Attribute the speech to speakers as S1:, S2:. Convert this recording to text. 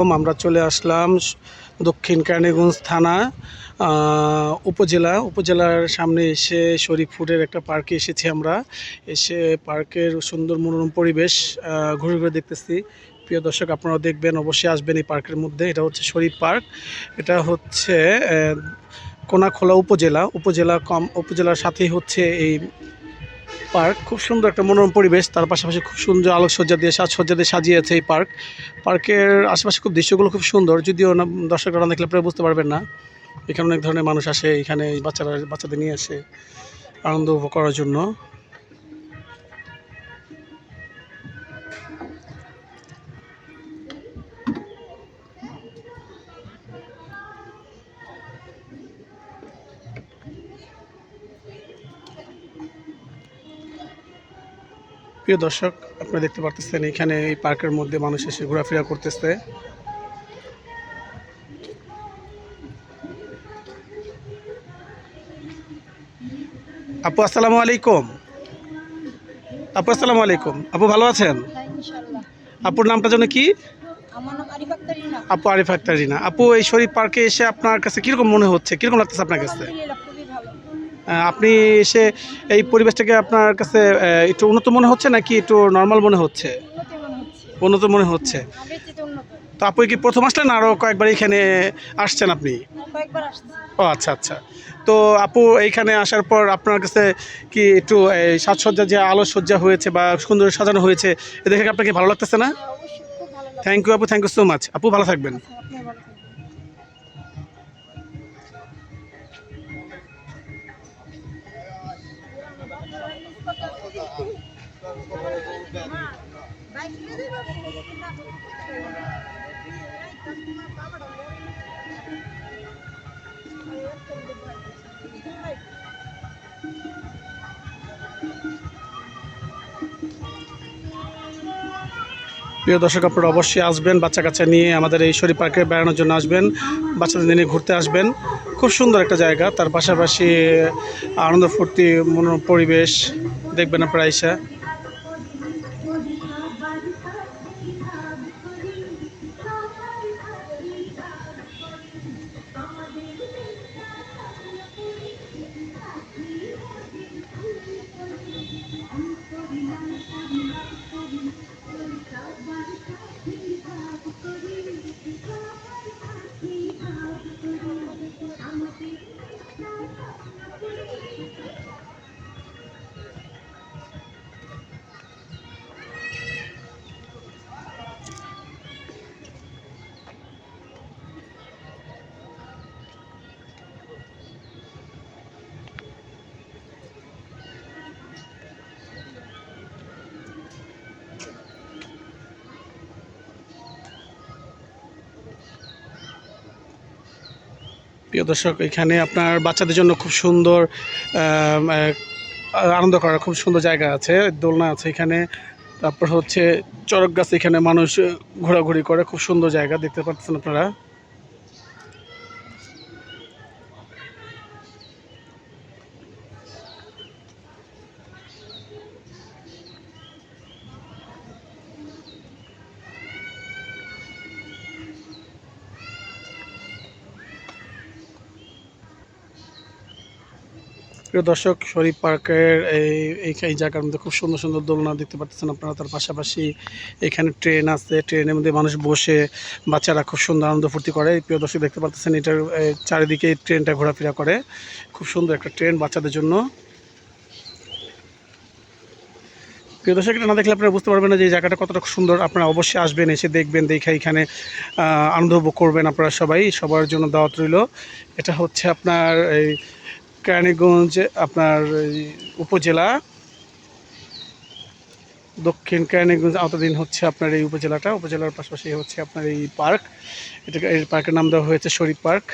S1: আমরা চলে আসলাম দক্ষিণ কেরানীগঞ্জ থানা উপজেলা। উপজেলার সামনে এসে শরীফপুরের একটা পার্কে এসেছি আমরা। এসে পার্কের সুন্দর মনোরম পরিবেশ ঘুরে ঘুরে দেখতেছি। প্রিয় দর্শক, আপনারা দেখবেন, অবশ্যই আসবেন এই পার্কের মধ্যে। এটা হচ্ছে শরীফ পার্ক। এটা হচ্ছে কোনাখোলা উপজেলা। উপজেলা কম উপজেলার সাথেই হচ্ছে এই পার্ক, খুব সুন্দর একটা মনোরম পরিবেশ, তার পাশাপাশি খুব সুন্দর আলোকসজ্জা দিয়ে সাজসজ্জা দিয়ে সাজিয়েছে এই পার্ক। পার্কের আশেপাশে খুব দৃশ্যগুলো খুব সুন্দর, যদিও না, দর্শকরা দেখলে প্রায় বুঝতে পারবেন না। এখানে অনেক ধরনের মানুষ আসে, এখানে বাচ্চারা বাচ্চাদের নিয়ে আসে, আনন্দ উপভোগ করার জন্য। প্রিয় দর্শক আপনারা দেখতে পারতেছেন এখানে এই পার্কের মধ্যে মানুষ এসে ঘোরাফেরা করতেছে। আপু আসসালামু আলাইকুম। আপু আসসালামু আলাইকুম। আপু ভালো আছেন? আপুর নামটা যেন কি? আপু আরিফ আক্তারিনা আপু এই শরীফ পার্কে এসে আপনার কাছে কীরকম মনে হচ্ছে? কীরকম লাগতেছে আপনার কাছে? আপনি এসে এই পরিবেশটাকে আপনার কাছে একটু উন্নত মনে হচ্ছে নাকি একটু নর্মাল মনে হচ্ছে?
S2: উন্নতি মনে হচ্ছে।
S1: তো আপু কি প্রথম আসলেন আরও কয়েকবার এখানে আসছেন আপনি? ও আচ্ছা আচ্ছা। তো আপু এইখানে আসার পর আপনার কাছে কি একটু এই সাজসজ্জা যে আলোসজ্জা হয়েছে বা সুন্দর সাজানো হয়েছে এ দেখে আপনাকে ভালো লাগতেছে না? থ্যাংক ইউ আপু থ্যাংক ইউ সো মাচ আপু ভালো থাকবেন। প্রিয় দর্শক, আপনারা অবশ্যই আসবেন বাচ্চা কাচ্চা নিয়ে আমাদের এই শরীর পার্কে বেড়ানোর জন্য আসবেন, বাচ্চাদের নিয়ে ঘুরতে আসবেন। খুব সুন্দর একটা জায়গা, তার পাশাপাশি আনন্দ ফুর্তি, মনোরম পরিবেশ, দেখবেন আপনারা এসে। Thank you. প্রিয় দর্শক, এখানে আপনার বাচ্চাদের জন্য খুব সুন্দর আনন্দ করার খুব সুন্দর জায়গা আছে, দোলনা আছে এখানে। তারপর হচ্ছে চরক গাছ এখানে মানুষ ঘোরাঘুরি করে, খুব সুন্দর জায়গা দেখতে পাচ্ছেন আপনারা। প্রিয় দর্শক, শরীফ পার্কের এই, এই- জায়গার মধ্যে খুব সুন্দর সুন্দর দোলনা দেখতে পাচ্ছেন আপনারা। তার পাশাপাশি এখানে ট্রেন আছে, ট্রেনের মধ্যে মানুষ বসে বাচ্চারা খুব সুন্দর আনন্দ ফুর্তি করে। প্রিয় দর্শক, দেখতে পাচ্ছেন এটার চারিদিকে ট্রেনটা ঘোরাফেরা করে। খুব সুন্দর একটা ট্রেন বাচ্চাদের জন্য। প্রিয় দর্শক, এটা না দেখলে আপনারা বুঝতে পারবেন না যে জায়গাটা কতটা সুন্দর। আপনারা অবশ্যই আসবেন, এসে দেখবেন, দেখে এখানে আনন্দ উপভোগ করবেন আপনারা সবাই। সবার জন্য দাওয়াত রইল। এটা হচ্ছে আপনার, এই কেরানীগঞ্জ, আপনার উপজেলা। দক্ষিণ কেরানীগঞ্জ আওতাধীন হচ্ছে আপনার এই উপজেলাটা। উপজেলার পাশাপাশি হচ্ছে আপনার এই পার্ক। এটাকে এই পার্কের নাম দেওয়া হয়েছে শরীফ পার্ক।